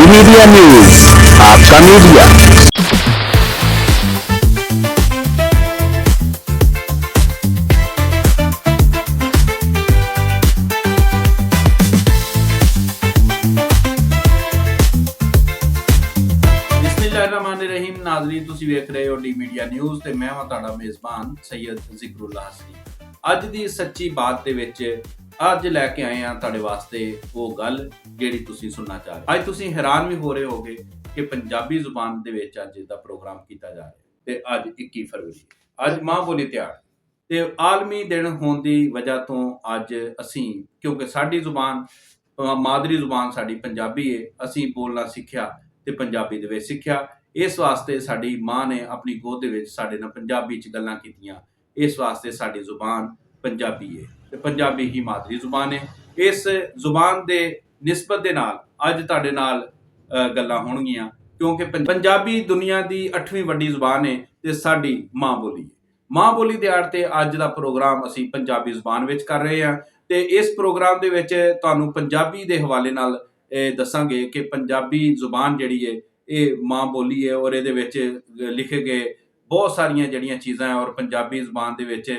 Media news आपका media ਬਿਸਮਿਲ੍ਲਾਹਿਰਰਹਿਮਾਨਿਰਰਹੀਮ Nazreen ਤੁਸੀਂ ਵੇਖ ਰਹੇ ਹੋ ਡੀ ਮੀਡੀਆ ਨਿਊਜ਼ ਤੇ ਮੈਂ ਹਾਂ ਤੁਹਾਡਾ ਮੇਜ਼ਬਾਨ ਸੈਯਦ ਜ਼ਿਕਰੁੱਲਾ ਹਸਨੀ ਅੱਜ ਦੀ ਸੱਚੀ ਬਾਤ ਦੇ ਵਿੱਚ ਅੱਜ ਲੈ ਕੇ ਆਏ ਹਾਂ ਤੁਹਾਡੇ ਵਾਸਤੇ ਉਹ ਗੱਲ ਜਿਹੜੀ ਤੁਸੀਂ ਸੁਣਨਾ ਚਾਹ ਰਹੇ ਅੱਜ ਤੁਸੀਂ ਹੈਰਾਨ ਵੀ ਹੋ ਰਹੇ ਹੋਗੇ ਕਿ ਪੰਜਾਬੀ ਜ਼ੁਬਾਨ ਦੇ ਵਿੱਚ ਅੱਜ ਦਾ ਪ੍ਰੋਗਰਾਮ ਕੀਤਾ ਜਾ ਰਿਹਾ ਤੇ ਅੱਜ 21 ਫਰਵਰੀ ਅੱਜ ਮਾਂ ਬੋਲੀ ਤਿਆਰ ਤੇ ਆਲਮੀ ਦਿਨ ਹੋਣ ਦੀ ਵਜ੍ਹਾ ਤੋਂ ਅੱਜ ਅਸੀਂ, ਕਿਉਂਕਿ ਸਾਡੀ ਜ਼ੁਬਾਨ ਮਾਦਰੀ ਜ਼ੁਬਾਨ ਸਾਡੀ ਪੰਜਾਬੀ ਹੈ, ਅਸੀਂ ਬੋਲਣਾ ਸਿੱਖਿਆ ਤੇ ਪੰਜਾਬੀ ਦੇ ਵਿੱਚ ਸਿੱਖਿਆ। ਇਸ ਵਾਸਤੇ ਸਾਡੀ ਮਾਂ ਨੇ ਆਪਣੀ ਗੋਦ ਦੇ ਵਿੱਚ ਸਾਡੇ ਨਾਲ ਪੰਜਾਬੀ ਚ ਗੱਲਾਂ ਕੀਤੀਆਂ। ਇਸ ਵਾਸਤੇ ਸਾਡੀ ਜ਼ੁਬਾਨ ਪੰਜਾਬੀ ਹੈ। ਤੇ ਪੰਜਾਬੀ ਹੀ ਮਾਦਰੀ ਜ਼ੁਬਾਨ ਹੈ ਇਸ ਜ਼ੁਬਾਨ ਦੇ ਨਿਸਬਤ ਦੇ ਨਾਲ ਅੱਜ ਤੁਹਾਡੇ ਨਾਲ ਗੱਲਾਂ ਹੋਣਗੀਆਂ, ਕਿਉਂਕਿ ਪੰਜਾਬੀ ਦੁਨੀਆ ਦੀ 8ਵੀਂ ਵੱਡੀ ਜ਼ੁਬਾਨ ਹੈ ਤੇ ਸਾਡੀ ਮਾਂ ਬੋਲੀ ਹੈ। ਮਾਂ ਬੋਲੀ ਦੇ ਆੜ ਤੇ ਅੱਜ ਦਾ ਪ੍ਰੋਗਰਾਮ ਅਸੀਂ ਪੰਜਾਬੀ ਜ਼ੁਬਾਨ ਵਿੱਚ ਕਰ ਰਹੇ ਹਾਂ ਤੇ ਇਸ ਪ੍ਰੋਗਰਾਮ ਦੇ ਵਿੱਚ ਤੁਹਾਨੂੰ ਪੰਜਾਬੀ ਦੇ ਹਵਾਲੇ ਨਾਲ ਇਹ ਦੱਸਾਂਗੇ ਕਿ ਪੰਜਾਬੀ ਜ਼ੁਬਾਨ ਜਿਹੜੀ ਹੈ, ਇਹ ਮਾਂ ਬੋਲੀ ਹੈ ਔਰ ਇਹਦੇ ਵਿੱਚ ਲਿਖੇ ਗਏ ਬਹੁਤ ਸਾਰੀਆਂ ਜਿਹੜੀਆਂ ਚੀਜ਼ਾਂ ਹੈ ਔਰ ਪੰਜਾਬੀ ਜ਼ੁਬਾਨ ਦੇ ਵਿੱਚ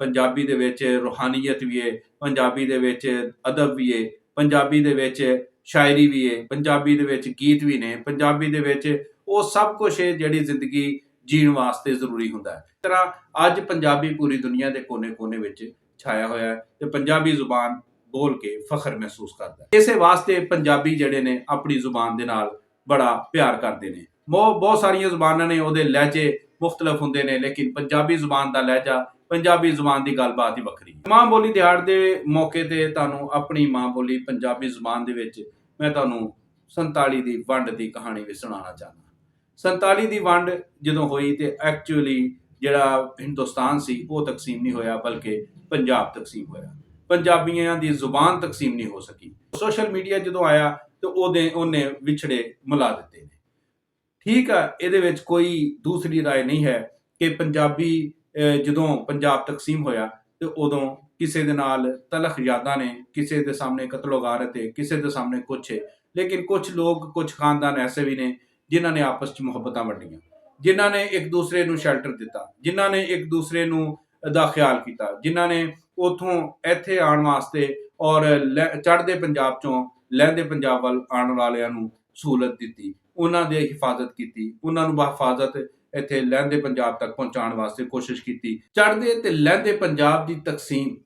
ਪੰਜਾਬੀ ਦੇ ਵਿੱਚ ਰੂਹਾਨੀਅਤ ਵੀ ਹੈ ਪੰਜਾਬੀ ਦੇ ਵਿੱਚ ਅਦਬ ਵੀ ਹੈ ਪੰਜਾਬੀ ਦੇ ਵਿੱਚ ਸ਼ਾਇਰੀ ਵੀ ਹੈ ਪੰਜਾਬੀ ਦੇ ਵਿੱਚ ਗੀਤ ਵੀ ਨੇ, ਪੰਜਾਬੀ ਦੇ ਵਿੱਚ ਉਹ ਸਭ ਕੁਝ ਹੈ ਜਿਹੜੀ ਜ਼ਿੰਦਗੀ ਜੀਣ ਵਾਸਤੇ ਜ਼ਰੂਰੀ ਹੁੰਦਾ ਹੈ। ਇਸ ਤਰ੍ਹਾਂ ਅੱਜ ਪੰਜਾਬੀ ਪੂਰੀ ਦੁਨੀਆ ਦੇ ਕੋਨੇ-ਕੋਨੇ ਵਿੱਚ ਛਾਇਆ ਹੋਇਆ ਹੈ ਤੇ ਪੰਜਾਬੀ ਜ਼ੁਬਾਨ ਬੋਲ ਕੇ ਫਖਰ ਮਹਿਸੂਸ ਕਰਦਾ ਹੈ। ਇਸੇ ਵਾਸਤੇ ਪੰਜਾਬੀ ਜਿਹੜੇ ਨੇ ਆਪਣੀ ਜ਼ੁਬਾਨ ਦੇ ਨਾਲ ਬੜਾ ਪਿਆਰ ਕਰਦੇ ਨੇ। ਬਹੁਤ ਬਹੁਤ ਸਾਰੀਆਂ ਜ਼ੁਬਾਨਾਂ ਨੇ ਉਹਦੇ ਲਹਿਜੇ ਮੁxtਲਫ ਹੁੰਦੇ ਨੇ, ਲੇਕਿਨ ਪੰਜਾਬੀ ਜ਼ੁਬਾਨ ਦਾ ਲਹਿਜਾ ਪੰਜਾਬੀ ਜ਼ੁਬਾਨ ਦੀ ਗੱਲਬਾਤ ਹੀ ਵੱਖਰੀ ਹੈ ਮਾਂ ਬੋਲੀ ਦਿਹਾੜ ਦੇ ਮੌਕੇ ਤੇ ਤੁਹਾਨੂੰ ਆਪਣੀ ਮਾਂ ਬੋਲੀ ਪੰਜਾਬੀ ਜ਼ੁਬਾਨ ਦੇ ਵਿੱਚ ਮੈਂ ਤੁਹਾਨੂੰ 47 ਦੀ ਵੰਡ ਦੀ ਕਹਾਣੀ ਵੀ ਸੁਣਾਉਣਾ ਚਾਹੁੰਦਾ 47 ਦੀ ਵੰਡ ਜਦੋਂ ਹੋਈ ਤੇ ਐਕਚੁਅਲੀ ਜਿਹੜਾ ਹਿੰਦੁਸਤਾਨ ਸੀ ਉਹ ਤਕਸੀਮ ਨਹੀਂ ਹੋਇਆ ਬਲਕਿ ਪੰਜਾਬ ਤਕਸੀਮ ਹੋਇਆ ਪੰਜਾਬੀਆਂ ਦੀ ਜ਼ੁਬਾਨ ਤਕਸੀਮ ਨਹੀਂ ਹੋ ਸਕੀ ਸੋਸ਼ਲ ਮੀਡੀਆ ਜਦੋਂ ਆਇਆ ਤੇ ਉਹਦੇ ਉਹਨੇ ਵਿਛੜੇ ਮਿਲਾ ਦਿੱਤੇ ਨੇ ਠੀਕ ਆ ਇਹਦੇ ਵਿੱਚ ਕੋਈ ਦੂਸਰੀ رائے ਨਹੀਂ ਹੈ ਕਿ ਪੰਜਾਬੀ ਅਹ, ਜਦੋਂ ਪੰਜਾਬ ਤਕਸੀਮ ਹੋਇਆ ਤੇ ਉਦੋਂ ਕਿਸੇ ਦੇ ਨਾਲ ਤਲਖ ਯਾਦਾਂ ਨੇ, ਕਿਸੇ ਦੇ ਸਾਹਮਣੇ ਕਤਲੋ ਗਾਰਤ ਕਿਸੇ ਦੇ ਸਾਹਮਣੇ ਕੁਛ ਹੈ। ਲੇਕਿਨ ਕੁਝ ਲੋਕ ਕੁਝ ਖਾਨਦਾਨ ਐਸੇ ਵੀ ਨੇ ਜਿਨ੍ਹਾਂ ਨੇ ਆਪਸ 'ਚ ਮੁਹੱਬਤਾਂ ਵੰਡੀਆਂ, ਜਿਨ੍ਹਾਂ ਨੇ ਇੱਕ ਦੂਸਰੇ ਨੂੰ ਸ਼ੈਲਟਰ ਦਿੱਤਾ, ਜਿਨ੍ਹਾਂ ਨੇ ਇੱਕ ਦੂਸਰੇ ਨੂੰ ਦਾ ਖਿਆਲ ਕੀਤਾ, ਜਿਨ੍ਹਾਂ ਨੇ ਉਥੋਂ ਇੱਥੇ ਆਉਣ ਵਾਸਤੇ ਔਰ ਚੜ੍ਹਦੇ ਪੰਜਾਬ ਚੋਂ ਲਹਿੰਦੇ ਪੰਜਾਬ ਵੱਲ ਆਉਣ ਵਾਲਿਆਂ ਨੂੰ ਸਹੂਲਤ ਦਿੱਤੀ, ਉਹਨਾਂ ਦੀ ਹਿਫਾਜ਼ਤ ਕੀਤੀ, ਉਹਨਾਂ ਨੂੰ ਬਹਿਫਾਜ਼ਤ ਇੱਥੇ ਲਹਿੰਦੇ ਪੰਜਾਬ ਤੱਕ ਪਹੁੰਚਾਉਣ ਵਾਸਤੇ ਕੋਸ਼ਿਸ਼ ਕੀਤੀ। ਚੜ੍ਹਦੇ ਤੇ ਲਹਿੰਦੇ ਪੰਜਾਬ ਦੀ ਤਕਸੀਮ,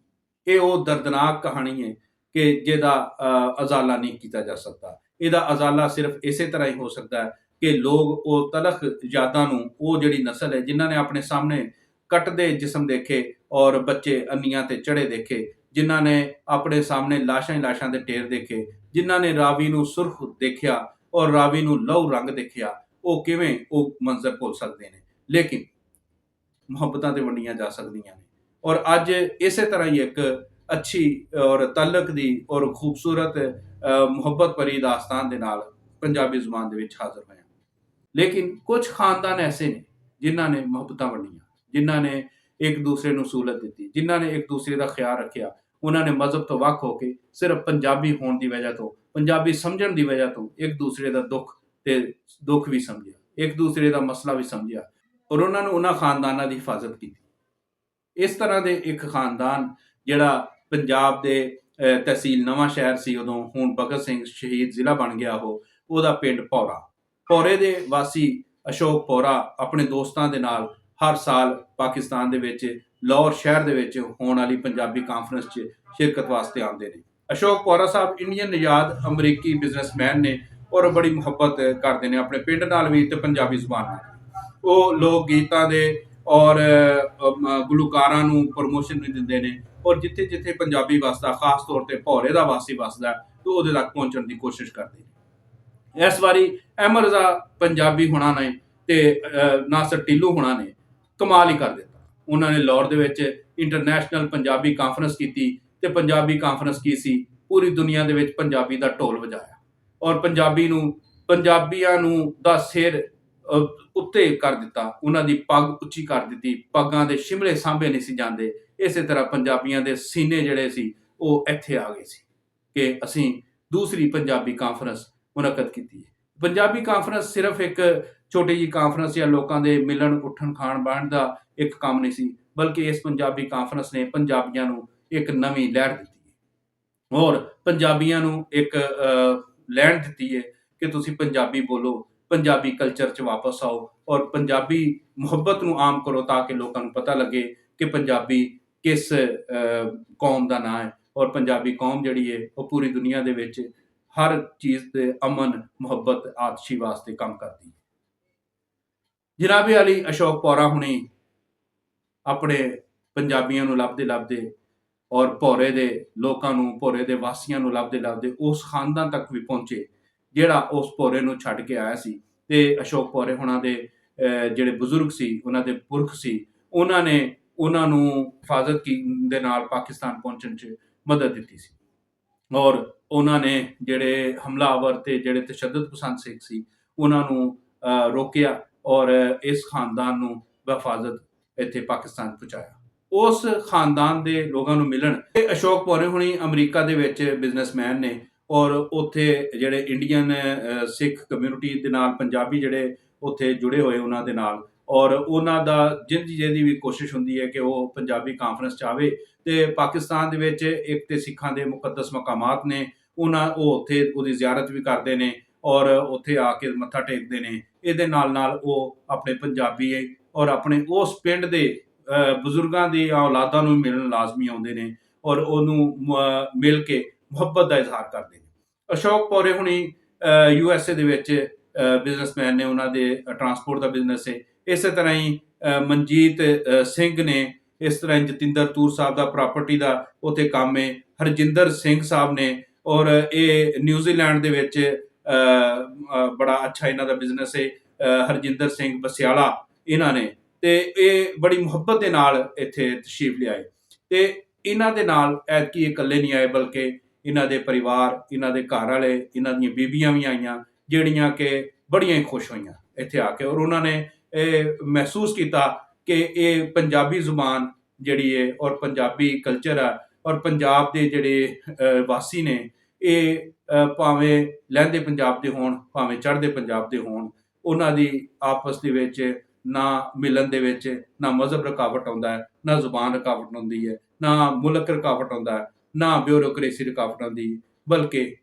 ਇਹ ਉਹ ਦਰਦਨਾਕ ਕਹਾਣੀ ਹੈ ਕਿ ਜਿਹਦਾ ਅਜ਼ਾਲਾ ਨਹੀਂ ਕੀਤਾ ਜਾ ਸਕਦਾ। ਇਹਦਾ ਅਜ਼ਾਲਾ ਸਿਰਫ ਇਸੇ ਤਰ੍ਹਾਂ ਹੀ ਹੋ ਸਕਦਾ ਹੈ ਕਿ ਲੋਕ ਉਹ ਤਲਖ ਯਾਦਾਂ ਨੂੰ, ਉਹ ਜਿਹੜੀ ਨਸਲ ਹੈ, ਜਿਨ੍ਹਾਂ ਨੇ ਆਪਣੇ ਸਾਹਮਣੇ ਕੱਟਦੇ ਜਿਸਮ ਦੇਖੇ ਔਰ ਬੱਚੇ ਅੰਨੀਆਂ ਤੇ ਚੜੇ ਦੇਖੇ, ਜਿਨ੍ਹਾਂ ਨੇ ਆਪਣੇ ਸਾਹਮਣੇ ਲਾਸ਼ਾਂ ਹੀ ਲਾਸ਼ਾਂ ਦੇ ਢੇਰ ਦੇਖੇ, ਜਿਨ੍ਹਾਂ ਨੇ ਰਾਵੀ ਨੂੰ ਸੁਰਖ ਦੇਖਿਆ ਔਰ ਰਾਵੀ ਨੂੰ ਲਹੂ ਰੰਗ ਦੇਖਿਆ ਉਹ ਕਿਵੇਂ ਉਹ ਮੰਜ਼ਰ ਭੁੱਲ ਸਕਦੇ ਨੇ? ਲੇਕਿਨ ਮੁਹੱਬਤਾਂ ਤੇ ਵੰਡੀਆਂ ਜਾ ਸਕਦੀਆਂ ਨੇ। ਔਰ ਅੱਜ ਇਸੇ ਤਰ੍ਹਾਂ ਹੀ ਇੱਕ ਅੱਛੀ ਔਰ ਤਲਕ ਦੀ ਔਰ ਖੂਬਸੂਰਤ ਮੁਹੱਬਤ ਭਰੀ ਦਾਸਤਾਨ ਦੇ ਨਾਲ ਪੰਜਾਬੀ ਜ਼ੁਬਾਨ ਦੇ ਵਿੱਚ ਹਾਜ਼ਰ ਹੋਇਆ। ਲੇਕਿਨ ਕੁਝ ਖਾਨਦਾਨ ਐਸੇ ਨੇ ਜਿਨ੍ਹਾਂ ਨੇ ਮੁਹੱਬਤਾਂ ਵੰਡੀਆਂ, ਜਿਨ੍ਹਾਂ ਨੇ ਇੱਕ ਦੂਸਰੇ ਨੂੰ ਸਹੂਲਤ ਦਿੱਤੀ, ਜਿਨ੍ਹਾਂ ਨੇ ਇੱਕ ਦੂਸਰੇ ਦਾ ਖਿਆਲ ਰੱਖਿਆ। ਉਹਨਾਂ ਨੇ ਮਜ਼ਹਬ ਤੋਂ ਵੱਖ ਹੋ ਕੇ ਸਿਰਫ ਪੰਜਾਬੀ ਹੋਣ ਦੀ ਵਜ੍ਹਾ ਤੋਂ, ਪੰਜਾਬੀ ਸਮਝਣ ਦੀ ਵਜ੍ਹਾ ਤੋਂ ਇੱਕ ਦੂਸਰੇ ਦਾ ਦੁੱਖ ਤੇ ਦੁੱਖ ਵੀ ਸਮਝਿਆ, ਇੱਕ ਦੂਸਰੇ ਦਾ ਮਸਲਾ ਵੀ ਸਮਝਿਆ ਔਰ ਉਹਨਾਂ ਨੂੰ ਉਹਨਾਂ ਖਾਨਦਾਨਾਂ ਦੀ ਹਿਫਾਜ਼ਤ ਕੀਤੀ। ਇਸ ਤਰ੍ਹਾਂ ਦੇ ਇੱਕ ਖਾਨਦਾਨ ਜਿਹੜਾ ਪੰਜਾਬ ਦੇ ਤਹਿਸੀਲ ਨਵਾਂ ਸ਼ਹਿਰ ਸੀ ਉਦੋਂ, ਹੁਣ ਭਗਤ ਸਿੰਘ ਸ਼ਹੀਦ ਜ਼ਿਲ੍ਹਾ ਬਣ ਗਿਆ ਉਹ, ਉਹਦਾ ਪਿੰਡ ਪੌਰਾ। ਪੌਰੇ ਦੇ ਵਾਸੀ ਅਸ਼ੋਕ ਪੌਰਾ ਆਪਣੇ ਦੋਸਤਾਂ ਦੇ ਨਾਲ ਹਰ ਸਾਲ ਪਾਕਿਸਤਾਨ ਦੇ ਵਿੱਚ, ਲਾਹੌਰ ਸ਼ਹਿਰ ਦੇ ਵਿੱਚ ਹੋਣ ਵਾਲੀ ਪੰਜਾਬੀ ਕਾਨਫਰੰਸ 'ਚ ਸ਼ਿਰਕਤ ਵਾਸਤੇ ਆਉਂਦੇ ਨੇ। ਅਸ਼ੋਕ ਪੌਰਾ ਸਾਹਿਬ ਇੰਡੀਅਨ ਨਿਜਾਦ ਅਮਰੀਕੀ ਬਿਜ਼ਨਸਮੈਨ ਨੇ ਔਰ ਬੜੀ ਮੁਹੱਬਤ ਕਰਦੇ ਨੇ ਆਪਣੇ ਪਿੰਡ ਨਾਲ ਵੀ ਤੇ ਪੰਜਾਬੀ ਜ਼ੁਬਾਨ ਨਾਲ। ਉਹ ਲੋਕ ਗੀਤਾਂ ਦੇ ਔਰ ਅ, ਗੁਲੂਕਾਰਾਂ ਨੂੰ ਪ੍ਰਮੋਸ਼ਨ ਵੀ ਦਿੰਦੇ ਨੇ ਔਰ ਜਿੱਥੇ ਜਿੱਥੇ ਪੰਜਾਬੀ ਵਸਦਾ ਖਾਸ ਤੌਰ ਤੇ ਭੌਰੇ ਦਾ ਵਾਸੀ ਵਸਦਾ ਤੇ ਉਹਦੇ ਤੱਕ ਪਹੁੰਚਣ ਦੀ ਕੋਸ਼ਿਸ਼ ਕਰਦੇ ਨੇ। ਇਸ ਵਾਰੀ ਅਹਿਮਦ ਰਜ਼ਾ ਪੰਜਾਬੀ ਹੋਣਾ ਨੇ ਤੇ ਨਾਸਰ ਟਿੱਲੂ ਹੋਣਾ ਨੇ ਕਮਾਲ ਹੀ ਕਰ ਦਿੱਤਾ। ਉਹਨਾਂ ਨੇ ਲਾਹੌਰ ਦੇ ਵਿੱਚ ਇੰਟਰਨੈਸ਼ਨਲ ਪੰਜਾਬੀ ਕਾਨਫਰੰਸ ਕੀਤੀ ਤੇ ਪੰਜਾਬੀ ਕਾਨਫਰੰਸ ਕੀ ਸੀ? ਪੂਰੀ ਦੁਨੀਆ ਦੇ ਵਿੱਚ ਪੰਜਾਬੀ ਦਾ ਢੋਲ ਵਜਾਇਆ। ਔਰ ਪੰਜਾਬੀ ਨੂੰ, ਪੰਜਾਬੀਆਂ ਨੂੰ ਦਾ ਸਿਰ ਉੱਤੇ ਕਰ ਦਿੱਤਾ। ਉਹਨਾਂ ਦੀ ਪੱਗ ਉੱਚੀ ਕਰ ਦਿੱਤੀ। ਪੱਗਾਂ ਦੇ ਸ਼ਿਮਲੇ ਸਾਂਭੇ ਨਹੀਂ ਸੀ ਜਾਂਦੇ। ਇਸੇ ਤਰ੍ਹਾਂ ਪੰਜਾਬੀਆਂ ਦੇ ਸੀਨੇ ਜਿਹੜੇ ਸੀ, ਉਹ ਇੱਥੇ ਆ ਗਏ ਸੀ ਕਿ ਅਸੀਂ ਦੂਸਰੀ ਪੰਜਾਬੀ ਕਾਨਫਰੰਸ ਮੁਨਕਦ ਕੀਤੀ ਪੰਜਾਬੀ ਕਾਨਫਰੰਸ ਸਿਰਫ ਇੱਕ ਛੋਟੀ ਜੀ ਕਾਨਫਰੰਸ ਜਾਂ ਲੋਕਾਂ ਦੇ ਮਿਲਣ, ਉੱਠਣ, ਖਾਣ ਬਾਣ ਦਾ ਇੱਕ ਕੰਮ ਨਹੀਂ ਸੀ, ਬਲਕਿ ਇਸ ਪੰਜਾਬੀ ਕਾਨਫਰੰਸ ਨੇ ਪੰਜਾਬੀਆਂ ਨੂੰ ਇੱਕ ਨਵੀਂ ਲਹਿਰ ਦਿੱਤੀ ਔਰ ਪੰਜਾਬੀਆਂ ਨੂੰ ਇੱਕ ਲੈਣ ਦਿੱਤੀ ਹੈ ਕਿ ਤੁਸੀਂ ਪੰਜਾਬੀ ਬੋਲੋ, ਪੰਜਾਬੀ ਕਲਚਰ 'ਚ ਵਾਪਸ ਆਓ ਔਰ ਪੰਜਾਬੀ ਮੁਹੱਬਤ ਨੂੰ ਆਮ ਕਰੋ ਤਾਂ ਕਿ ਲੋਕਾਂ ਨੂੰ ਪਤਾ ਲੱਗੇ ਕਿ ਪੰਜਾਬੀ ਕਿਸ ਕੌਮ ਦਾ ਨਾਂ ਹੈ ਔਰ ਪੰਜਾਬੀ ਕੌਮ ਜਿਹੜੀ ਹੈ ਉਹ ਪੂਰੀ ਦੁਨੀਆ ਦੇ ਵਿੱਚ ਹਰ ਚੀਜ਼ ਤੇ ਅਮਨ, ਮੁਹੱਬਤ, ਆਤਸ਼ੀ ਵਾਸਤੇ ਕੰਮ ਕਰਦੀ ਹੈ ਜਨਾਬੇ ਅਲੀ ਅਸ਼ੋਕ ਪੌਰਾ ਹੁਣੇ ਆਪਣੇ ਪੰਜਾਬੀਆਂ ਨੂੰ ਲੱਭਦੇ ਲੱਭਦੇ ਔਰ ਭੋਰੇ ਦੇ ਲੋਕਾਂ ਨੂੰ, ਭੋਰੇ ਦੇ ਵਾਸੀਆਂ ਨੂੰ ਲੱਭਦੇ ਲੱਭਦੇ ਉਸ ਖਾਨਦਾਨ ਤੱਕ ਵੀ ਪਹੁੰਚੇ, ਜਿਹੜਾ ਉਸ ਭੋਰੇ ਨੂੰ ਛੱਡ ਕੇ ਆਇਆ ਸੀ। ਤੇ ਅਸ਼ੋਕ ਭੋਰੇ ਹੁਣਾਂ ਦੇ ਜਿਹੜੇ ਬਜ਼ੁਰਗ ਸੀ, ਉਹਨਾਂ ਦੇ ਪੁਰਖ ਸੀ, ਉਹਨਾਂ ਨੇ ਉਹਨਾਂ ਨੂੰ ਹਿਫਾਜ਼ਤ ਕੀ, ਦੇ ਨਾਲ ਪਾਕਿਸਤਾਨ ਪਹੁੰਚਣ 'ਚ ਮਦਦ ਦਿੱਤੀ ਸੀ। ਔਰ ਉਹਨਾਂ ਨੇ ਜਿਹੜੇ ਹਮਲਾਵਰ ਤੇ ਜਿਹੜੇ ਤਸ਼ੱਦਦ ਪਸੰਦ ਸਿੱਖ ਸੀ, ਉਹਨਾਂ ਨੂੰ ਰੋਕਿਆ ਔਰ ਇਸ ਖਾਨਦਾਨ ਨੂੰ ਬਹਿਫਾਜ਼ਤ ਇੱਥੇ ਪਾਕਿਸਤਾਨ ਪਹੁੰਚਾਇਆ। ਉਸ ਖਾਨਦਾਨ ਦੇ ਲੋਕਾਂ ਨੂੰ ਮਿਲਣ। ਤੇ ਅਸ਼ੋਕ ਪੌਰੇ ਹੁਣੀ ਅਮਰੀਕਾ ਦੇ ਵਿੱਚ ਬਿਜ਼ਨਸਮੈਨ ਨੇ ਔਰ ਉੱਥੇ ਜਿਹੜੇ ਇੰਡੀਅਨ ਸਿੱਖ ਕਮਿਊਨਿਟੀ ਦੇ ਨਾਲ ਪੰਜਾਬੀ ਜਿਹੜੇ ਉੱਥੇ ਜੁੜੇ ਹੋਏ ਉਹਨਾਂ ਦੇ ਨਾਲ। ਔਰ ਉਹਨਾਂ ਦਾ ਜਿੰਦ ਜਿਹਦੀ ਵੀ ਕੋਸ਼ਿਸ਼ ਹੁੰਦੀ ਹੈ ਕਿ ਉਹ ਪੰਜਾਬੀ ਕਾਨਫਰੰਸ ਚ ਆਵੇ ਤੇ ਪਾਕਿਸਤਾਨ ਦੇ ਵਿੱਚ ਇੱਕ ਤੇ ਸਿੱਖਾਂ ਦੇ ਮੁਕੱਦਸ ਮਕਾਮਾਤ ਨੇ, ਉਹਨਾਂ ਉਹ ਉੱਥੇ ਉਹਦੀ ਜ਼ਿਆਰਤ ਵੀ ਕਰਦੇ ਨੇ ਔਰ ਉੱਥੇ ਆ ਕੇ ਮੱਥਾ ਟੇਕਦੇ ਨੇ। ਇਹਦੇ ਨਾਲ ਨਾਲ ਉਹ ਆਪਣੇ ਪੰਜਾਬੀ ਔਰ ਆਪਣੇ ਉਸ ਪਿੰਡ ਦੇ ਬਜ਼ੁਰਗਾਂ ਦੀ ਔਲਾਦਾਂ ਨੂੰ ਮਿਲਣ ਲਾਜ਼ਮੀ ਆਉਂਦੇ ਨੇ ਔਰ ਉਹਨੂੰ ਮਿਲ ਕੇ ਮੁਹੱਬਤ ਦਾ ਇਜ਼ਹਾਰ ਕਰਦੇ ਨੇ। ਅਸ਼ੋਕ ਪੌਰੇ ਹੁਣੀ ਯੂ ਐਸ ਏ ਦੇ ਵਿੱਚ ਬਿਜ਼ਨਸਮੈਨ ਨੇ ਉਹਨਾਂ ਦੇ ਟਰਾਂਸਪੋਰਟ ਦਾ ਬਿਜ਼ਨਸ ਹੈ ਇਸੇ ਤਰ੍ਹਾਂ ਹੀ ਮਨਜੀਤ ਸਿੰਘ ਨੇ ਇਸ ਤਰ੍ਹਾਂ ਹੀ ਜਤਿੰਦਰ ਤੂਰ ਸਾਹਿਬ ਦਾ ਪ੍ਰਾਪਰਟੀ ਦਾ ਉੱਥੇ ਕੰਮ ਹੈ ਹਰਜਿੰਦਰ ਸਿੰਘ ਸਾਹਿਬ ਨੇ ਔਰ ਇਹ ਨਿਊਜ਼ੀਲੈਂਡ ਦੇ ਵਿੱਚ ਬੜਾ ਅੱਛਾ ਇਹਨਾਂ ਦਾ ਬਿਜ਼ਨਸ ਹੈ ਹਰਜਿੰਦਰ ਸਿੰਘ ਬਸਿਆਲਾ, ਇਹਨਾਂ ਨੇ ਤੇ ਇਹ ਬੜੀ ਮੁਹੱਬਤ ਦੇ ਨਾਲ ਇੱਥੇ ਤਸ਼ਰੀਫ ਲਿਆਏ। ਤੇ ਇਹਨਾਂ ਦੇ ਨਾਲ ਐਤਕੀ ਇਹ ਇਕੱਲੇ ਨਹੀਂ ਆਏ ਬਲਕਿ ਇਹਨਾਂ ਦੇ ਪਰਿਵਾਰ, ਇਹਨਾਂ ਦੇ ਘਰ ਵਾਲੇ, ਇਹਨਾਂ ਦੀਆਂ ਬੀਬੀਆਂ ਵੀ ਆਈਆਂ, ਜਿਹੜੀਆਂ ਕਿ ਬੜੀਆਂ ਹੀ ਖੁਸ਼ ਹੋਈਆਂ ਇੱਥੇ ਆ ਕੇ। ਔਰ ਉਹਨਾਂ ਨੇ ਇਹ ਮਹਿਸੂਸ ਕੀਤਾ ਕਿ ਇਹ ਪੰਜਾਬੀ ਜ਼ੁਬਾਨ ਜਿਹੜੀ ਹੈ ਔਰ ਪੰਜਾਬੀ ਕਲਚਰ ਆ ਔਰ ਪੰਜਾਬ ਦੇ ਜਿਹੜੇ ਵਾਸੀ ਨੇ, ਇਹ ਭਾਵੇਂ ਲਹਿੰਦੇ ਪੰਜਾਬ ਦੇ ਹੋਣ, ਭਾਵੇਂ ਚੜ੍ਹਦੇ ਪੰਜਾਬ ਦੇ ਹੋਣ, ਉਹਨਾਂ ਦੀ ਆਪਸ ਦੇ ਵਿੱਚ ਨਾ ਮਿਲਣ ਦੇ ਵਿੱਚ ਨਾ ਮਜ਼ਹਬ ਰੁਕਾਵਟ ਆਉਂਦਾ ਹੈ ਨਾ ਜ਼ੁਬਾਨ ਰੁਕਾਵਟ ਆਉਂਦੀ ਹੈ ਨਾ ਮੁਲਕ ਰੁਕਾਵਟ ਆਉਂਦਾ ਹੈ ਨਾ ਬਿਊਰੋਕ੍ਰੇਸੀ ਰੁਕਾਵਟ ਆਉਂਦੀ ਹੈ, ਬਲਕਿ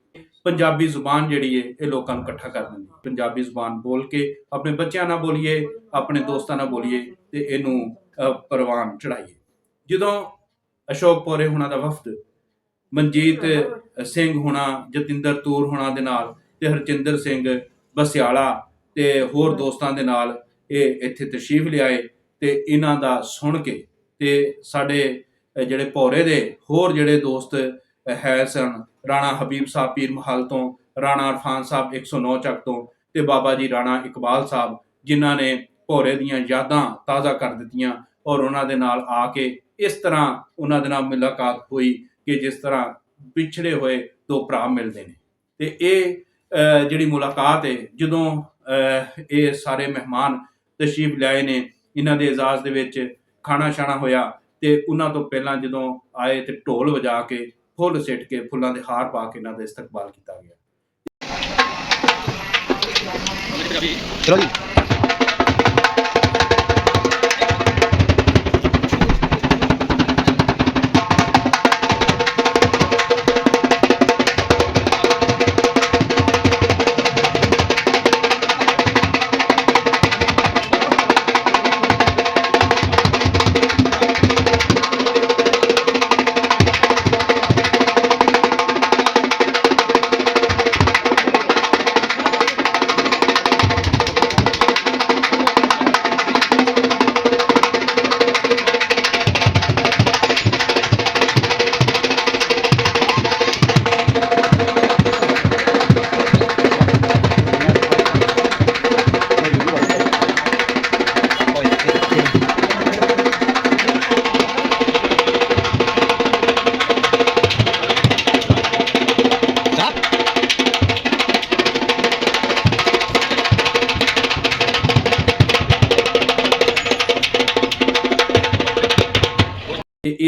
ਪੰਜਾਬੀ ਜ਼ੁਬਾਨ ਜਿਹੜੀ ਹੈ ਇਹ ਲੋਕਾਂ ਨੂੰ ਇਕੱਠਾ ਕਰ ਦਿੰਦੀ ਪੰਜਾਬੀ ਜ਼ੁਬਾਨ ਬੋਲ ਕੇ ਆਪਣੇ ਬੱਚਿਆਂ ਨਾਲ ਬੋਲੀਏ ਆਪਣੇ ਦੋਸਤਾਂ ਨਾਲ ਬੋਲੀਏ ਤੇ ਇਹਨੂੰ ਅਹ, ਪ੍ਰਵਾਨ ਚੜਾਈਏ ਜਦੋਂ ਅਸ਼ੋਕ ਪੋਰੇ ਹੁਣਾਂ ਦਾ ਵਫਦ ਮਨਜੀਤ ਸਿੰਘ ਹੁਣਾ ਜਤਿੰਦਰ ਤੂਰ ਹੁਣਾਂ ਦੇ ਨਾਲ ਤੇ ਹਰਚਿੰਦਰ ਸਿੰਘ ਬਸਿਆਲਾ ਤੇ ਹੋਰ ਦੋਸਤਾਂ ਦੇ ਨਾਲ ਇਹ ਇੱਥੇ ਤਸ਼ਰੀਫ ਲਿਆਏ ਤੇ ਇਹਨਾਂ ਦਾ ਸੁਣ ਕੇ ਤੇ ਸਾਡੇ ਜਿਹੜੇ ਭੌਰੇ ਦੇ ਹੋਰ ਜਿਹੜੇ ਦੋਸਤ ਹੈ ਸਨ, ਰਾਣਾ ਹਬੀਬ ਸਾਹਿਬ ਪੀਰ ਮਹਲ ਤੋਂ, ਰਾਣਾ ਅਰਫਾਨ ਸਾਹਿਬ 109 ਚੱਕ ਤੋਂ ਤੇ ਬਾਬਾ ਜੀ ਰਾਣਾ ਇਕਬਾਲ ਸਾਹਿਬ, ਜਿਨ੍ਹਾਂ ਨੇ ਭੋਰੇ ਦੀਆਂ ਯਾਦਾਂ ਤਾਜ਼ਾ ਕਰ ਦਿੱਤੀਆਂ ਔਰ ਉਹਨਾਂ ਦੇ ਨਾਲ ਆ ਕੇ ਇਸ ਤਰ੍ਹਾਂ ਉਹਨਾਂ ਦੇ ਨਾਲ ਮੁਲਾਕਾਤ ਹੋਈ ਕਿ ਜਿਸ ਤਰ੍ਹਾਂ ਵਿਛੜੇ ਹੋਏ ਦੋ ਭਰਾ ਮਿਲਦੇ ਨੇ। ਤੇ ਇਹ ਜਿਹੜੀ ਮੁਲਾਕਾਤ ਹੈ ਜਦੋਂ ਇਹ ਸਾਰੇ ਮਹਿਮਾਨ ਤਸ਼ਰੀਫ ਲਿਆਏ ਨੇ, ਇਹਨਾਂ ਦੇ ਇਜਾਜ਼ ਦੇ ਵਿੱਚ ਖਾਣਾ ਛਾਣਾ ਹੋਇਆ ਤੇ ਉਹਨਾਂ ਤੋਂ ਪਹਿਲਾਂ ਜਦੋਂ ਆਏ ਤੇ ਢੋਲ ਵਜਾ ਕੇ, ਫੁੱਲ ਸਿੱਟ ਕੇ, ਫੁੱਲਾਂ ਦੇ ਹਾਰ ਪਾ ਕੇ ਇਹਨਾਂ ਦਾ ਇਸਤਕਬਾਲ ਕੀਤਾ ਗਿਆ। ਚਲੋ ਜੀ।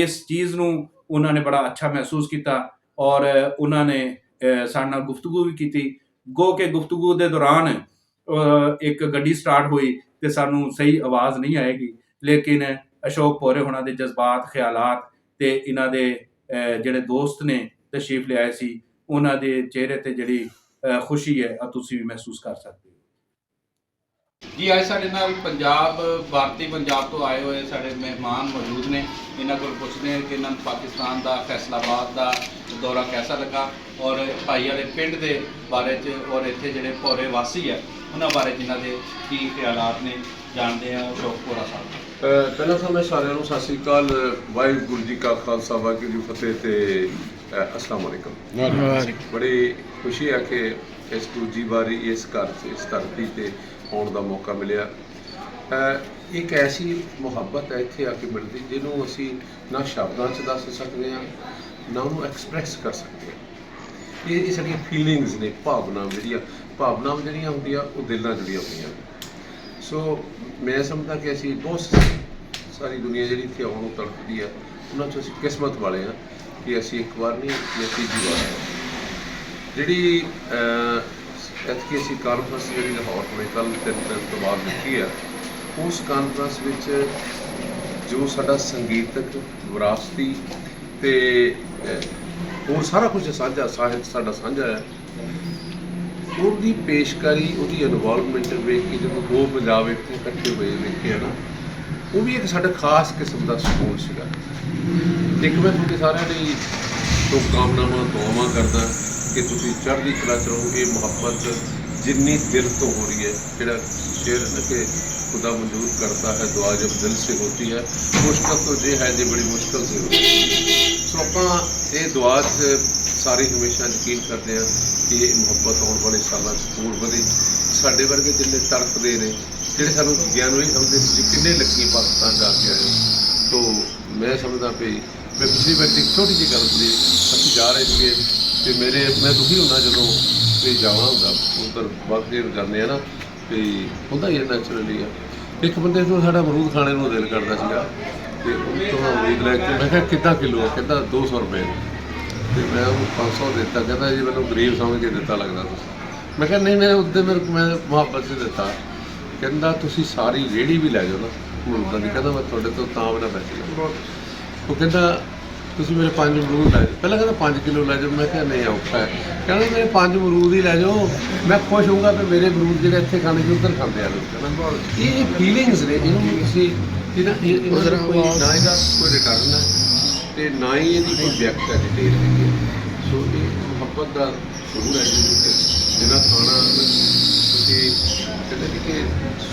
ਇਸ ਚੀਜ਼ ਨੂੰ ਉਹਨਾਂ ਨੇ ਬੜਾ ਅੱਛਾ ਮਹਿਸੂਸ ਕੀਤਾ ਔਰ ਉਹਨਾਂ ਨੇ ਸਾਡੇ ਨਾਲ ਗੁਫ਼ਤਗੂ ਵੀ ਕੀਤੀ। ਗੋ ਕੇ ਗੁਫ਼ਤਗੂ ਦੇ ਦੌਰਾਨ ਇੱਕ ਗੱਡੀ ਸਟਾਰਟ ਹੋਈ ਤੇ ਸਾਨੂੰ ਸਹੀ ਆਵਾਜ਼ ਨਹੀਂ ਆਏਗੀ। ਲੇਕਿਨ ਅਸ਼ੋਕ ਪੋਰੇ ਹੋਣਾ ਦੇ ਜਜ਼ਬਾਤ, ਖਿਆਲਾਤ ਤੇ ਇਹਨਾਂ ਦੇ ਜਿਹੜੇ ਦੋਸਤ ਨੇ ਤਸ਼ਰੀਫ ਲਿਆਏ ਸੀ, ਉਹਨਾਂ ਦੇ ਚਿਹਰੇ ਤੇ ਜਿਹੜੀ ਖੁਸ਼ੀ ਹੈ ਆ ਤੁਸੀਂ ਵੀ ਮਹਿਸੂਸ ਕਰ ਸਕਦੇ ਜੀ ਅੱਜ ਸਾਡੇ ਨਾਲ ਪੰਜਾਬ ਭਾਰਤੀ ਪੰਜਾਬ ਤੋਂ ਆਏ ਹੋਏ ਸਾਡੇ ਮਹਿਮਾਨ ਮੌਜੂਦ ਨੇ। ਇਹਨਾਂ ਕੋਲ ਪੁੱਛਦੇ ਹਾਂ ਕਿ ਇਹਨਾਂ ਨੂੰ ਪਾਕਿਸਤਾਨ ਦਾ ਫੈਸਲਾਬਾਦ ਦਾ ਦੌਰਾ ਕੈਸਾ ਲੱਗਾ ਔਰ ਭਾਈ ਵਾਲੇ ਪਿੰਡ ਦੇ ਬਾਰੇ ਚ ਔਰ ਇੱਥੇ ਜਿਹੜੇ ਭੋਰੇ ਵਾਸੀ ਹੈ ਉਹਨਾਂ ਬਾਰੇ ਜਿਨ੍ਹਾਂ ਦੇ ਕੀ ਖਿਆਲਾਤ ਨੇ ਜਾਣਦੇ ਆ ਅਸ਼ੋਕ ਪੋਰਾ ਸਾਹਿਬ। ਪਹਿਲਾਂ ਤਾਂ ਮੈਂ ਸਾਰਿਆਂ ਨੂੰ ਸਤਿ ਸ੍ਰੀ ਅਕਾਲ ਵਾਹਿਗੁਰੂ ਜੀ ਕਾ ਖਾਲਸਾ ਵਾਹਿਗੁਰੂ ਜੀ ਫਤਿਹ ਤੇ ਅਸਲਾਮ ਬੜੀ ਖੁਸ਼ੀ ਹੈ ਕਿ ਇਸ ਦੂਜੀ ਵਾਰੀ ਇਸ ਘਰ 'ਚ, ਇਸ ਧਰਤੀ ਤੇ ਆਉਣ ਦਾ ਮੌਕਾ ਮਿਲਿਆ। ਇੱਕ ਐਸੀ ਮੁਹੱਬਤ ਹੈ ਇੱਥੇ ਆ ਕੇ ਮਿਲਦੀ, ਜਿਹਨੂੰ ਅਸੀਂ ਨਾ ਸ਼ਬਦਾਂ 'ਚ ਦੱਸ ਸਕਦੇ ਹਾਂ, ਨਾ ਉਹਨੂੰ ਐਕਸਪ੍ਰੈਸ ਕਰ ਸਕਦੇ ਹਾਂ। ਇਹ ਇਹ ਸਾਡੀਆਂ ਫੀਲਿੰਗਸ ਨੇ, ਭਾਵਨਾਵਾਂ ਜਿਹੜੀਆਂ ਭਾਵਨਾਵਾਂ ਜਿਹੜੀਆਂ ਹੁੰਦੀਆਂ, ਉਹ ਦਿਲ ਨਾਲ ਜੁੜੀਆਂ ਹੁੰਦੀਆਂ ਸੋ ਮੈਂ ਸਮਝਦਾ ਕਿ ਅਸੀਂ ਬਹੁਤ ਸਾਰੀ ਦੁਨੀਆ ਜਿਹੜੀ ਇੱਥੇ ਆਉਣ ਨੂੰ ਤੜਫਦੀ ਆ, ਉਹਨਾਂ 'ਚ ਅਸੀਂ ਕਿਸਮਤ ਵਾਲੇ ਆ ਕਿ ਅਸੀਂ ਇੱਕ ਵਾਰ ਨਹੀਂ, ਜਾਂ ਤੀਜੀ ਵਾਰ। ਜਿਹੜੀ ਅਹ, ਐਤਕੀ ਅਸੀਂ ਕਾਨਫਰੰਸ ਜਿਹੜੀ ਲਾਹੌਰ ਹੋਈ ਕੱਲ ਤਿੰਨ ਦਿਨ ਤੋਂ ਬਾਅਦ ਦਿੱਤੀ ਆ ਉਸ ਕਾਨਫਰੰਸ ਵਿੱਚ ਜੋ ਸਾਡਾ ਸੰਗੀਤਕ ਵਿਰਾਸਤੀ ਤੇ ਹੋਰ ਸਾਰਾ ਕੁਝ ਸਾਂਝਾ ਸਾਹਿਤ ਸਾਡਾ ਸਾਂਝਾ ਹੈ ਉਹਦੀ ਪੇਸ਼ਕਾਰੀ ਉਹਦੀ ਇਨਵੋਲਵਮੈਂਟ ਵੇਖ ਕੇ ਜਦੋਂ ਦੋ ਪੰਜਾਬ ਇੱਥੇ ਇਕੱਠੇ ਹੋਏ ਵੇਖੇ ਆ ਨਾ ਉਹ ਵੀ ਇੱਕ ਸਾਡਾ ਖਾਸ ਕਿਸਮ ਦਾ ਸਕੂਲ ਸੀਗਾ। ਇੱਕ ਮੈਂ ਤੁਹਾਡੇ ਸਾਰਿਆਂ ਲਈ ਸ਼ੁਭਕਾਮਨਾਵਾਂ ਦੁਆਵਾਂ ਕਰਦਾ। ਕਿ ਤੁਸੀਂ ਚੜ੍ਹਦੀ ਕਲਾ ਚ ਰਹੋ ਇਹ ਮੁਹੱਬਤ ਜਿੰਨੀ ਦਿਲ ਤੋਂ ਹੋ ਰਹੀ ਹੈ ਜਿਹੜਾ ਸ਼ੇਰ ਹੈ ਨਾ ਕਿ खुदा मंजूर करता है दुआ जब दिल से होती है मुश्किल तो ये है जी बड़ी मुश्किल से होती है ਸੋ ਆਪਾਂ ਇਹ ਦੁਆ 'ਚ ਸਾਰੇ ਹਮੇਸ਼ਾ ਯਕੀਨ ਕਰਦੇ ਹਾਂ ਕਿ ਇਹ ਮੁਹੱਬਤ ਆਉਣ ਵਾਲੇ ਸਾਲਾਂ 'ਚ ਹੋਰ ਵਧੇ ਸਾਡੇ ਵਰਗੇ ਜਿੰਨੇ ਤੜਫਦੇ ਨੇ ਜਿਹੜੇ ਸਾਨੂੰ ਗਿਆਨ ਨੂੰ ਇਹ ਸਮਝਦੇ ਸੀ ਕਿ ਕਿੰਨੇ ਲੱਗੀ ਪਾਕਿਸਤਾਨ ਜਾ ਕੇ ਆਏ ਹੋ। ਤੋ ਮੈਂ ਸਮਝਦਾ ਵੀ ਮੈਂ ਪਿਛਲੀ ਵਾਰ ਦੀ ਇੱਕ ਛੋਟੀ ਜਿਹੀ ਗੱਲ ਸੁਣੀ ਅਸੀਂ ਜਾ ਰਹੇ ਸੀਗੇ ਤੇ ਮੇਰੇ, ਮੈਂ ਦੁਖੀ ਹੁੰਦਾ ਜਦੋਂ ਤੇ ਜਾਣਾ ਹੁੰਦਾ, ਉਧਰ ਵਕਤੇ ਨੂੰ ਜਾਂਦੇ ਆ ਨਾ ਤੇ ਹੁੰਦਾ ਹੀ ਨੈਚੁਰਲੀ ਆ। ਇੱਕ ਬੰਦੇ ਤੋਂ ਸਾਡਾ ਅਮਰੂਦ ਖਾਣੇ ਨੂੰ ਦਿਲ ਕਰਦਾ ਸੀਗਾ, ਤੇ ਉਹ ਤੋਂ ਅਮਰੂਦ ਲੈ ਕੇ, ਮੈਂ ਕਿਹਾ ਕਿੱਦਾਂ ਕਿਲੋ ਆ? ਕਹਿੰਦਾ 200 ਰੁਪਏ ਤੇ ਮੈਂ ਉਹਨੂੰ 500 ਦਿੱਤਾ, ਕਹਿੰਦਾ ਜੀ ਮੈਨੂੰ ਗਰੀਬ ਸਮਝ ਕੇ ਦਿੱਤਾ ਲੱਗਦਾ ਤੁਸੀਂ। ਮੈਂ ਕਿਹਾ ਨਹੀਂ ਮੇਰੇ ਉੱਤੇ ਮੇਰੇ ਮੈਂ ਮੁਹੱਬਤ ਸੇ ਦਿੱਤਾ। ਕਹਿੰਦਾ ਤੁਸੀਂ ਸਾਰੀ ਰੇੜੀ ਵੀ ਲੈ ਜਾਓ ਨਾ ਅਮਰੂਦਾਂ ਦੀ। ਕਹਿੰਦਾ ਮੈਂ ਤੁਹਾਡੇ ਤੋਂ ਤਾਂ ਬਣਾ ਪੈਸੇ ਲਵਾਂ ਉਹ ਕਹਿੰਦਾ ਤੁਸੀਂ ਮੇਰੇ ਪੰਜ ਅਮਰੂਦ ਲੈ ਜਾਓ। ਪਹਿਲਾਂ ਕਹਿੰਦਾ 5 ਕਿਲੋ ਲੈ ਜਾਓ ਮੈਂ ਕਿਹਾ ਨਹੀਂ ਔਖਾ ਹੈ। ਕਹਿੰਦਾ ਮੇਰੇ ਪੰਜ ਅਮਰੂਦ ਹੀ ਲੈ ਜਾਓ। ਮੈਂ ਖੁਸ਼ ਹੋਊਂਗਾ ਕਿ ਮੇਰੇ ਅਮਰੂਦ ਜਿਹੜੇ ਇੱਥੇ ਖਾਣੇ ਸੀ ਉੱਧਰ ਖਾਂਦੇ ਆ ਲੋਕ। ਕਹਿੰਦਾ ਇਹ ਫੀਲਿੰਗਸ ਨੇ ਇਹਨੂੰ ਤੁਸੀਂ ਇਹਦਾ ਇਹ ਇਹਨਾਂ ਦਾ ਕੋਈ ਨਾ ਇਹਦਾ ਕੋਈ ਰਿਟਰਨ ਹੈ। ਤੇ ਨਾ ਹੀ ਇਹਦੀ ਕੋਈ ਹੈ ਡਿਟੇਲ ਹੈਗੀ। ਸੋ ਇਹ ਮੁਹੱਬਤ ਦਾ ਸ਼ੁਰੂ ਹੈ ਕਿ ਜਿਹਦਾ ਖਾਣਾ ਤੁਸੀਂ ਕਹਿੰਦੇ ਕਿ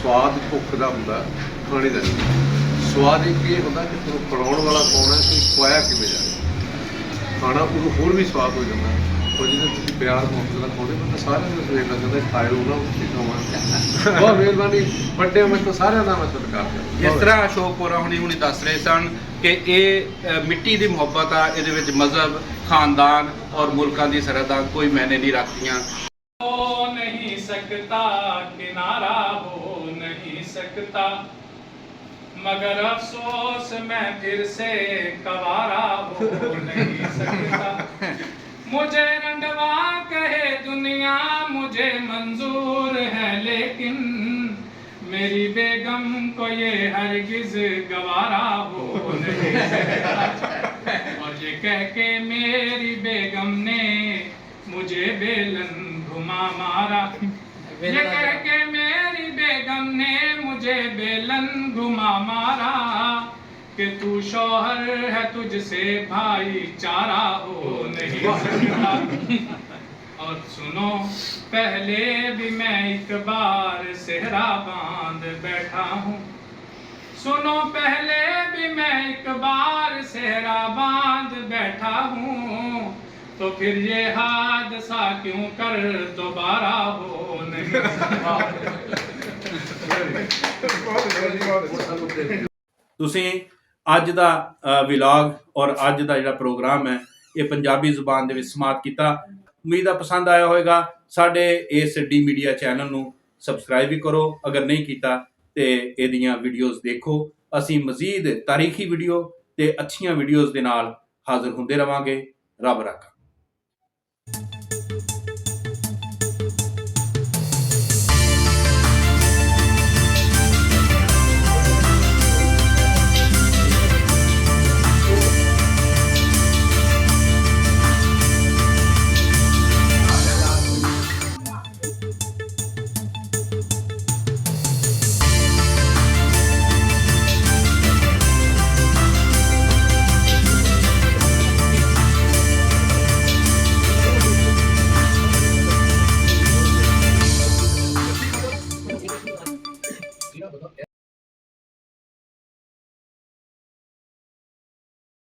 ਸਵਾਦ ਭੁੱਖ ਦਾ ਹੁੰਦਾ ਖਾਣੇ ਦਾ ਨਹੀਂ। ਸਵਾਦ ਇੱਕ ਇਹ ਹੁੰਦਾ ਕਿ ਤੁਹਾਨੂੰ ਪੜਾਉਣ ਵਾਲਾ ਕੌਣ ਹੈ ਤੇ ਖਵਾਇਆ ਕਿਵੇਂ ਜਾਵੇ ਖਾਣਾ ਉਹ ਹੋਰ ਵੀ ਸਵਾਦ ਹੋ ਜਾਂਦਾ ਉਹ ਜਿਹਦੇ ਤੁਸੀਂ ਪਿਆਰ ਮੁਹੱਬਤ ਨਾਲ ਖੋਦੇ ਮੈਂ ਤਾਂ ਸਾਰਿਆਂ ਨੂੰ ਸਵੇਰ ਨਾਲ ਕਹਿੰਦਾ ਖਾਇਓ ਨਾ ਉੱਥੇ ਖਾਵਾਂ ਬਹੁਤ ਮਿਹਰਬਾਨੀ। ਵੱਡੇ ਮੈਂ ਤਾਂ ਸਾਰਿਆਂ ਦਾ ਮੈਂ ਸਤਿਕਾਰ ਕਰਦਾ ਇਸ ਤਰ੍ਹਾਂ ਅਸ਼ੋਕਪੁਰਾ ਹੁਣੀ ਹੁਣੀ ਦੱਸ ਰਹੇ ਸਨ ਕਿ ਇਹ ਮਿੱਟੀ ਦੀ ਮੁਹੱਬਤ ਆ ਇਹਦੇ ਵਿੱਚ ਮਜ਼ਹਬ ਖਾਨਦਾਨ ਔਰ ਮੁਲਕਾਂ ਦੀ ਸਰਹੱਦਾਂ ਕੋਈ ਮੈਨੇ ਨਹੀਂ ਰੱਖਦੀਆਂ। ਹੋ ਨਹੀਂ ਸਕਤਾ ਕਿਨਾਰਾ ਹੋ ਨਹੀਂ ਸਕਤਾ मगर अफसोस मैं फिर से कवारा हो नहीं सकता। मुझे रंडवा कहे दुनिया मुझे मंजूर है लेकिन मेरी बेगम को ये हरगिज गवारा हो नहीं सकता। और ये कह के मेरी बेगम ने मुझे बेलन घुमा मारा। ये कह के मेरी बेगम ने मुझे बेलन घुमा मारा कि तू शोहर है तुझसे भाईचारा हो नहीं सकता। और सुनो पहले भी मैं एक बार सेहरा बाँध बैठा हूँ। सुनो पहले भी मैं एक बार सेहरा बाँध बैठा हूँ। तो फिर ये हादसा क्यों कर दोबारा हो नहीं ਤੁਸੀਂ ਅੱਜ ਦਾ ਵਲੌਗ ਔਰ ਅੱਜ ਦਾ ਜਿਹੜਾ ਪ੍ਰੋਗਰਾਮ ਹੈ, ਇਹ ਪੰਜਾਬੀ ਜ਼ੁਬਾਨ ਦੇ ਵਿੱਚ ਸਮਾਪਤ ਕੀਤਾ। ਉਮੀਦ ਆ ਪਸੰਦ ਆਇਆ ਹੋਵੇਗਾ। ਸਾਡੇ ਇਸ ਡੀ ਮੀਡੀਆ ਚੈਨਲ ਨੂੰ ਸਬਸਕ੍ਰਾਈਬ ਵੀ ਕਰੋ। ਅਗਰ ਨਹੀਂ ਕੀਤਾ, ਤੇ ਇਹਦੀਆਂ ਵੀਡੀਓਜ਼ ਦੇਖੋ। ਅਸੀਂ ਮਜ਼ੀਦ ਤਾਰੀਖੀ ਵੀਡੀਓ ਤੇ ਅੱਛੀਆਂ ਵੀਡੀਓਜ਼ ਦੇ ਨਾਲ ਹਾਜ਼ਰ ਹੁੰਦੇ ਰਵਾਂਗੇ। ਰੱਬ ਰਾਖਾ।